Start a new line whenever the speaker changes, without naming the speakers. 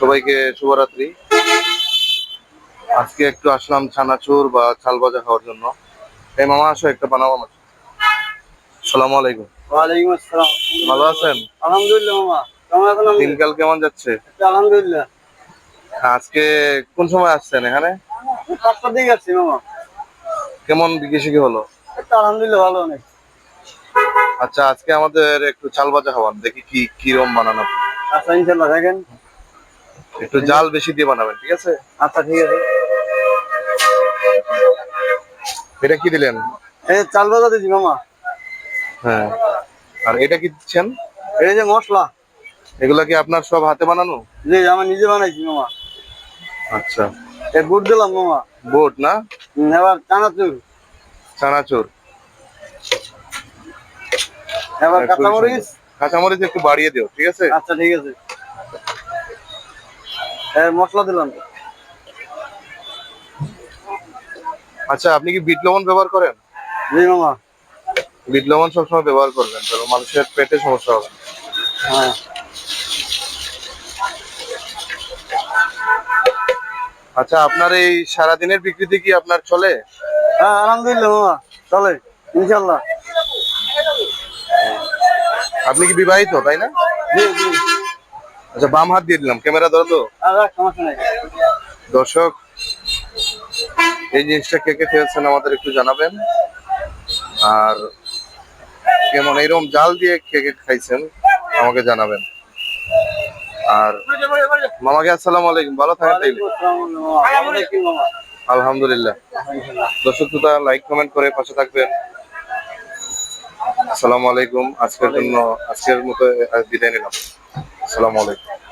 সবাইকে শুভরাত্রি। আজকে একটু আসলাম ছানাচুর বা চাল ভাজা খাওয়ার জন্য। এই মামা আসো একটা বানাবো আমার সালাম আলাইকুম।
ওয়ালাইকুম আসসালাম।
ভালো আছেন?
আলহামদুলিল্লাহ মামা। কেমন আছেন
দিনকাল কেমন যাচ্ছে?
আলহামদুলিল্লাহ।
আজকে কোন সময় আসছেন এখানে?
পাঁচটার দিকে আসছি মামা।
কেমন বিক্রি শিখি হলো?
আলহামদুলিল্লাহ ভালো অনেক।
আচ্ছা আজকে আমাদের একটু চাল ভাজা খাওয়ান দেখি কি কিরম বানানো।
আচ্ছা ইনশাল্লাহ দেখেন।
একটু জাল বেশি দিয়ে বানাবেন ঠিক আছে?
আচ্ছা ঠিক আছে।
এটা কি দিলেন?
এই চাল বাজা দিচ্ছি মামা।
হ্যাঁ। আর এটা কি দিচ্ছেন?
এই যে মশলা।
এগুলা কি আপনার সব হাতে বানানো?
যে আমি নিজে বানাইছি মামা।
আচ্ছা।
এই গুড় দিলাম মামা।
বোট না?
এবার চানাচুর।
চানাচুর।
এবার কাঁচামরিচ।
কাঁচামরিচ একটু বাড়িয়ে দিও ঠিক আছে?
আচ্ছা ঠিক আছে। মশলা দিলাম।
আচ্ছা আপনি কি বিট লবণ ব্যবহার করেন?
জি মামা।
বিট লবণ সবসময় ব্যবহার করবেন তাহলে মানুষের পেটে সমস্যা হবে।
হ্যাঁ।
আচ্ছা আপনার এই সারাদিনের বিক্রিতে কি আপনার চলে?
হ্যাঁ আলহামদুলিল্লাহ মামা। চলে ইনশাল্লাহ
আপনি কি বিবাহিত তাই না?
জি জি।
আচ্ছা বাম হাত দিয়ে দিলাম। ক্যামেরা ধরো তো। দর্শক এই জিনিসটা কে কে খেয়েছেন আমাদের একটু জানাবেন। আর কেমন এরকম জাল দিয়ে কে কে খাইছেন আমাকে জানাবেন। আর মামাকে আসসালামু আলাইকুম ভালো থাকেন আলহামদুলিল্লাহ। দর্শক শ্রোতা লাইক কমেন্ট করে পাশে থাকবেন। আসসালামু আলাইকুম আজকের জন্য আজকের মতো বিদায় নিলাম। আসসালামু আলাইকুম।